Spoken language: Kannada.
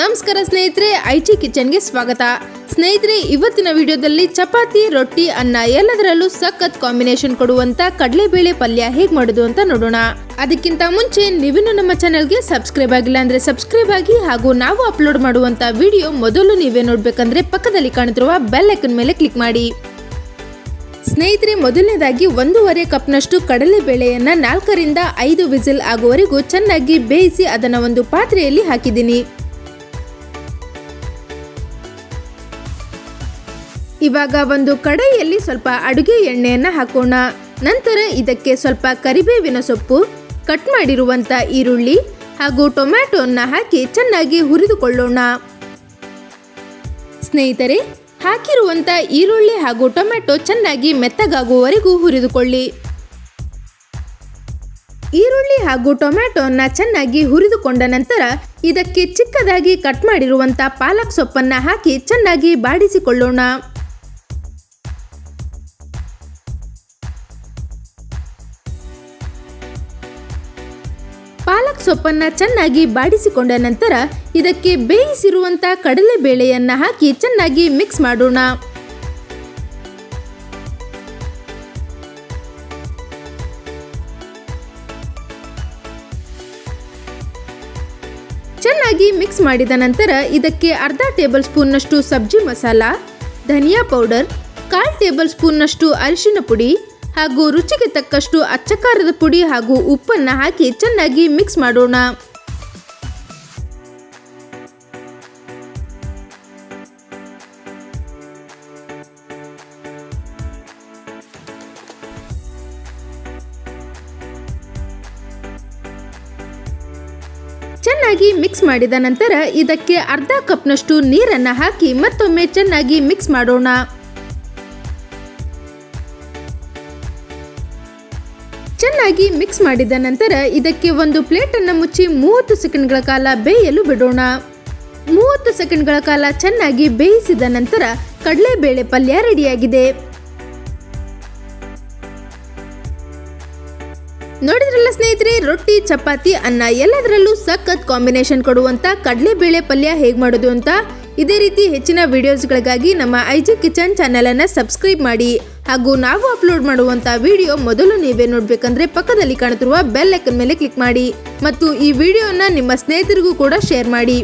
ನಮಸ್ಕಾರ ಸ್ನೇಹಿತರೆ ಐಚಿ ಕಿಚನ್ಗೆ ಸ್ವಾಗತ. ಸ್ನೇಹಿತರೆ, ಇವತ್ತಿನ ವಿಡಿಯೋದಲ್ಲಿ ಚಪಾತಿ, ರೊಟ್ಟಿ, ಅನ್ನ ಎಲ್ಲದರಲ್ಲೂ ಸಖತ್ ಕಾಂಬಿನೇಷನ್ ಕೊಡುವಂತ ಕಡಲೆಬೇಳೆ ಪಲ್ಯ ಹೇಗೆ ಮಾಡೋದು ಅಂತ ನೋಡೋಣ. ಅದಕ್ಕಿಂತ ಮುಂಚೆ ನೀವಿನ್ನು ನಮ್ಮ ಚಾನಲ್ಗೆ ಸಬ್ಸ್ಕ್ರೈಬ್ ಆಗಿಲ್ಲ ಅಂದ್ರೆ ಸಬ್ಸ್ಕ್ರೈಬ್ ಆಗಿ ಹಾಗೂ ನಾವು ಅಪ್ಲೋಡ್ ಮಾಡುವಂತ ವಿಡಿಯೋ ಮೊದಲು ನೀವೇ ನೋಡ್ಬೇಕಂದ್ರೆ ಪಕ್ಕದಲ್ಲಿ ಕಾಣುತ್ತಿರುವ ಬೆಲ್ ಐಕನ್ ಮೇಲೆ ಕ್ಲಿಕ್ ಮಾಡಿ. ಸ್ನೇಹಿತರೆ, ಮೊದಲನೇದಾಗಿ ಒಂದೂವರೆ ಕಪ್ನಷ್ಟು ಕಡಲೆಬೇಳೆಯನ್ನ ನಾಲ್ಕರಿಂದ ಐದು ವಿಸಿಲ್ ಆಗುವವರೆಗೂ ಚೆನ್ನಾಗಿ ಬೇಯಿಸಿ ಅದನ್ನ ಒಂದು ಪಾತ್ರೆಯಲ್ಲಿ ಹಾಕಿದ್ದೀನಿ. ಇವಾಗ ಒಂದು ಕಡಾಯಿಯಲ್ಲಿ ಸ್ವಲ್ಪ ಅಡುಗೆ ಎಣ್ಣೆಯನ್ನು ಹಾಕೋಣ. ನಂತರ ಇದಕ್ಕೆ ಸ್ವಲ್ಪ ಕರಿಬೇವಿನ ಸೊಪ್ಪು ಕಟ್ ಮಾಡಿರುವಂಥ ಈರುಳ್ಳಿ ಹಾಗೂ ಟೊಮ್ಯಾಟೊನ್ನ ಹಾಕಿ ಚೆನ್ನಾಗಿ ಹುರಿದುಕೊಳ್ಳೋಣ. ಸ್ನೇಹಿತರೆ ಹಾಕಿರುವಂಥ ಈರುಳ್ಳಿ ಹಾಗೂ ಟೊಮ್ಯಾಟೊ ಚೆನ್ನಾಗಿ ಮೆತ್ತಗಾಗುವವರೆಗೂ ಹುರಿದುಕೊಳ್ಳಿ. ಈರುಳ್ಳಿ ಹಾಗೂ ಟೊಮ್ಯಾಟೊನ ಚೆನ್ನಾಗಿ ಹುರಿದುಕೊಂಡ ನಂತರ ಇದಕ್ಕೆ ಚಿಕ್ಕದಾಗಿ ಕಟ್ ಮಾಡಿರುವಂಥ ಪಾಲಕ್ ಸೊಪ್ಪನ್ನ ಹಾಕಿ ಚೆನ್ನಾಗಿ ಬಾಡಿಸಿಕೊಳ್ಳೋಣ. ಪಾಲಕ್ ಸೊಪ್ಪನ್ನ ಚೆನ್ನಾಗಿ ಬಾಡಿಸಿಕೊಂಡ ನಂತರ ಇದಕ್ಕೆ ಬೇಯಿಸಿರುವಂತ ಕಡಲೆಬೇಳೆಯನ್ನು ಹಾಕಿ ಚೆನ್ನಾಗಿ ಮಿಕ್ಸ್ ಮಾಡೋಣ. ಚೆನ್ನಾಗಿ ಮಿಕ್ಸ್ ಮಾಡಿದ ನಂತರ ಇದಕ್ಕೆ ಅರ್ಧ ಟೇಬಲ್ ಸ್ಪೂನ್ನಷ್ಟು ಸಬ್ಜಿ ಮಸಾಲ, ಧನಿಯಾ ಪೌಡರ್, ಕಾಲ್ ಟೇಬಲ್ ಸ್ಪೂನ್ನಷ್ಟು ಅರಿಶಿನ ಪುಡಿ ಹಾಗೂ ರುಚಿಗೆ ತಕ್ಕಷ್ಟು ಅಚ್ಚಕಾರದ ಪುಡಿ ಹಾಗೂ ಉಪ್ಪನ್ನ ಹಾಕಿ ಚೆನ್ನಾಗಿ ಮಿಕ್ಸ್ ಮಾಡೋಣ. ಚೆನ್ನಾಗಿ ಮಿಕ್ಸ್ ಮಾಡಿದ ನಂತರ ಇದಕ್ಕೆ ಅರ್ಧ ಕಪ್ನಷ್ಟು ನೀರನ್ನ ಹಾಕಿ ಮತ್ತೊಮ್ಮೆ ಚೆನ್ನಾಗಿ ಮಿಕ್ಸ್ ಮಾಡೋಣ. ಚೆನ್ನಾಗಿ ಮಿಕ್ಸ್ ಮಾಡಿದ ನಂತರ ಇದಕ್ಕೆ ಒಂದು ಪ್ಲೇಟನ್ನು ಮುಚ್ಚಿ ಮೂವತ್ತು ಸೆಕೆಂಡ್ಗಳ ಕಾಲ ಬೇಯಲು ಬಿಡೋಣ. ಮೂವತ್ತು ಸೆಕೆಂಡ್ಗಳ ಕಾಲ ಚೆನ್ನಾಗಿ ಬೇಯಿಸಿದ ನಂತರ ಕಡಲೆಬೇಳೆ ಪಲ್ಯ ರೆಡಿಯಾಗಿದೆ. ನೋಡಿದ್ರಲ್ಲ ಸ್ನೇಹಿತರೆ, ರೊಟ್ಟಿ, ಚಪಾತಿ, ಅನ್ನ ಎಲ್ಲದರಲ್ಲೂ ಸಖತ್ ಕಾಂಬಿನೇಷನ್ ಕೊಡುವಂತ ಕಡಲೆಬೇಳೆ ಪಲ್ಯ ಹೇಗೆ ಮಾಡೋದು ಅಂತ? ಇದೇ ರೀತಿ ಹೆಚ್ಚಿನ ವಿಡಿಯೋಸ್ಗಳಿಗಾಗಿ ನಮ್ಮ ಐಜಿ ಕಿಚನ್ ಚಾನೆಲ್ ಅನ್ನ ಸಬ್ಸ್ಕ್ರೈಬ್ ಮಾಡಿ. ಹಾಗೂ ನಾವು ಅಪ್ಲೋಡ್ ಮಾಡುವಂಥ ವಿಡಿಯೋ ಮೊದಲು ನೀವೇ ನೋಡಬೇಕಂದ್ರೆ ಪಕ್ಕದಲ್ಲಿ ಕಾಣುತ್ತಿರುವ ಬೆಲ್ ಐಕನ್ ಮೇಲೆ ಕ್ಲಿಕ್ ಮಾಡಿ. ಮತ್ತು ಈ ವಿಡಿಯೋನ ನಿಮ್ಮ ಸ್ನೇಹಿತರಿಗೂ ಕೂಡ ಶೇರ್ ಮಾಡಿ.